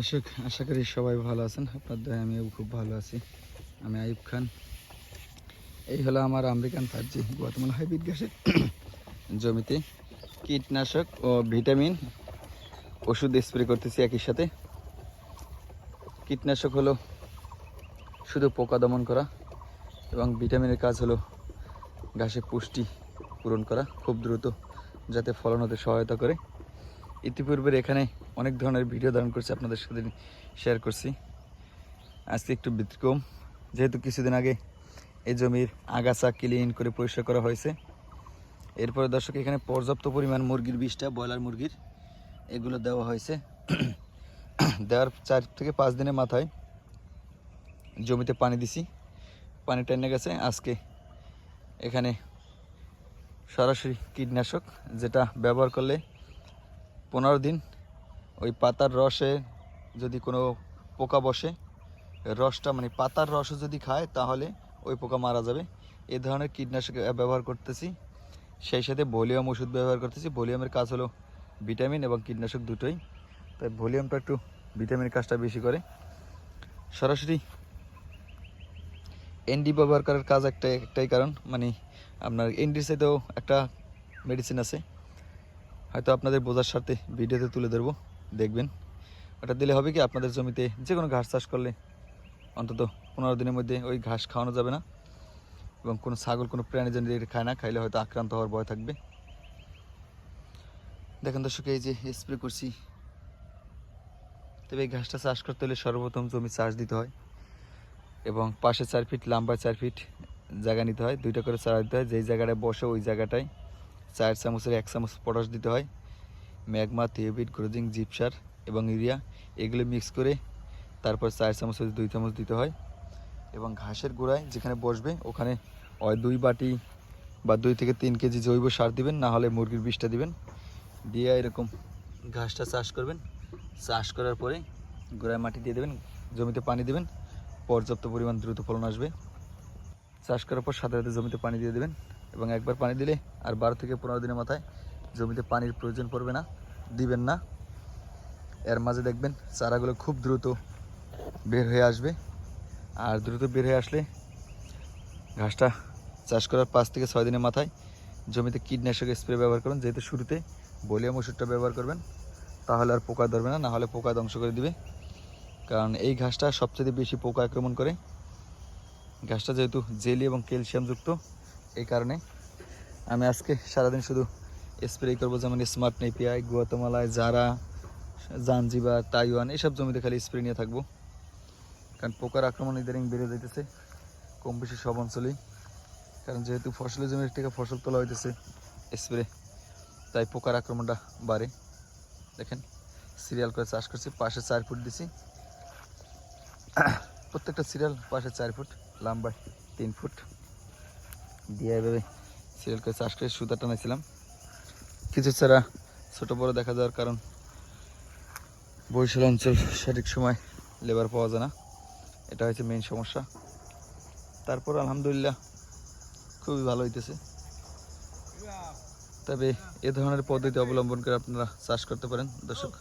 দর্শক, আশা করি সবাই ভালো আছেন। আপনার দয় আমিও খুব ভালো আছি। আমি আইব খান। এই হলো আমার আমেরিকান ফার্জি গুয়াতেমালা হাইব্রিড গ্যাসের জমিতে। কীটনাশক ও ভিটামিন ওষুধ স্প্রে করতেছি একই সাথে। কীটনাশক হলো শুধু পোকা দমন করা এবং ভিটামিনের কাজ হলো ঘাসে পুষ্টি পূরণ করা খুব দ্রুত, যাতে ফলন হতে সহায়তা করে। ইতিপূর্বের এখানে অনেক ধরনের ভিডিও ধারণ করছি, আপনাদের সাথে শেয়ার করছি। আজকে একটু ব্যতিক্রম। যেহেতু কিছুদিন আগে এই জমির আগাছা ক্লিন করে পরিষ্কার করা হয়েছে। এরপরে দর্শক, এখানে পর্যাপ্ত পরিমাণ মুরগির বিষটা, ব্রয়লার মুরগির, এগুলো দেওয়া হয়েছে। দেওয়ার চার থেকে পাঁচ দিনের মাথায় জমিতে পানি দিছি। পানি টেনে গেছে। আজকে এখানে সরাসরি কীটনাশক যেটা ব্যবহার করলে পনেরো দিন ওই পাতার রসে যদি কোনো পোকা বসে, রসটা মানে পাতার রসও যদি খায় তাহলে ওই পোকা মারা যাবে। এই ধরনের কীটনাশক ব্যবহার করতেছি। সেই সাথে ভলিউম ওষুধ ব্যবহার করতেছি। ভলিউমের কাজ হলো ভিটামিন এবং কীটনাশক দুটোই। তাই ভলিউমটা একটু ভিটামিনের কাজটা বেশি করে। সরাসরি এনডি ব্যবহার করার কাজ একটা একটাই কারণ। মানে আপনার এনডির সাথেও একটা মেডিসিন আছে। হয়তো আপনাদের বোঝার স্বার্থে ভিডিওতে তুলে ধরবো, দেখবেন। ওটা দিলে হবে কি, আপনাদের জমিতে যে কোনো ঘাস চাষ করলে অন্তত পনেরো দিনের মধ্যে ওই ঘাস খাওয়ানো যাবে না এবং কোনো ছাগল, কোনো প্রাণী যেন খায় না, খাইলে হয়তো আক্রান্ত হওয়ার ভয় থাকবে। দেখেন দর্শক, এই যে স্প্রে করছি। তবে এই ঘাসটা চাষ করতে হলে সর্বপ্রথম জমি চাষ দিতে হয় এবং পাশে চার ফিট, লম্বা চার ফিট জায়গা নিতে হয়। দুইটা করে চারা দিতে হয়। যেই জায়গাটায় বসে, ওই জায়গাটায় চার চামচের এক চামচ পটাশ দিতে হয়। ম্যাগমা থিওবিট গ্রোজিং জিপসার এবং ইউরিয়া এগুলো মিক্স করে তারপর চার চামচ দুই চামচ দিতে হয় এবং ঘাসের গোড়ায় যেখানে বসবে ওখানে দুই বাটি বা দুই থেকে তিন কেজি জৈব সার দিবেন, না হলে মুরগির বিষটা দিবেন। দিয়ে এরকম ঘাসটা চাষ করবেন। চাষ করার পরে গোড়ায় মাটি দিয়ে দেবেন, জমিতে পানি দেবেন। পর্যাপ্ত পরিমাণ দ্রুত ফলন আসবে। চাষ করার পর সাথে সাথে জমিতে পানি দিয়ে দেবেন। এবং একবার পানি দিলে আর বারো থেকে পনেরো দিনের মাথায় জমিতে পানির প্রয়োজন পড়বে না, দিবেন না। এর মাঝে দেখবেন চারাগুলো খুব দ্রুত বের হয়ে আসবে। আর দ্রুত বের হয়ে আসলে ঘাসটা চাষ করার পাঁচ থেকে ছয় দিনের মাথায় জমিতে কীটনাশক স্প্রে ব্যবহার করবেন। যেহেতু শুরুতে বলিয়াম ওষুধটা ব্যবহার করবেন, তাহলে আর পোকা ধরবে না না হলে পোকা ধ্বংস করে দিবে। কারণ এই ঘাসটা সবচেয়ে বেশি পোকা আক্রমণ করে। ঘাসটা যেহেতু জেলি এবং ক্যালসিয়ামযুক্ত এই কারণে আমি আজকে সারাদিন শুধু স্প্রে করব, যেমন স্মার্ট নেপিয়াই গুয়াতমালায় জারা জাঞ্জিবার তাইওয়ান এসব জমিতে খালি স্প্রে নিয়ে থাকব। কারণ পোকার আক্রমণ ইদানিং বেড়ে যাইতেছে, কম বেশি সব অঞ্চলেই। কারণ যেহেতু ফসলের জমির থেকে ফসল তোলা হইতেছে স্প্রে তাই পোকার আক্রমণটা বাড়ে। দেখেন সিরিয়াল করে চাষ করছি, পাশে চার ফুট দিছি। প্রত্যেকটা সিরিয়াল পাশে চার ফুট লম্বায় তিন ফুট। দিয়ে করে চাষ করে সুতা কিছু ছাড়া ছোটো বড় দেখা যাওয়ার কারণ বরিশাল অঞ্চল সঠিক সময় লেবার পাওয়া যায় না। এটা হচ্ছে মেইন সমস্যা। তারপর আলহামদুলিল্লাহ খুবই ভালো হইতেছে। তবে এ ধরনের পদ্ধতি অবলম্বন করে আপনারা চাষ করতে পারেন, দর্শক।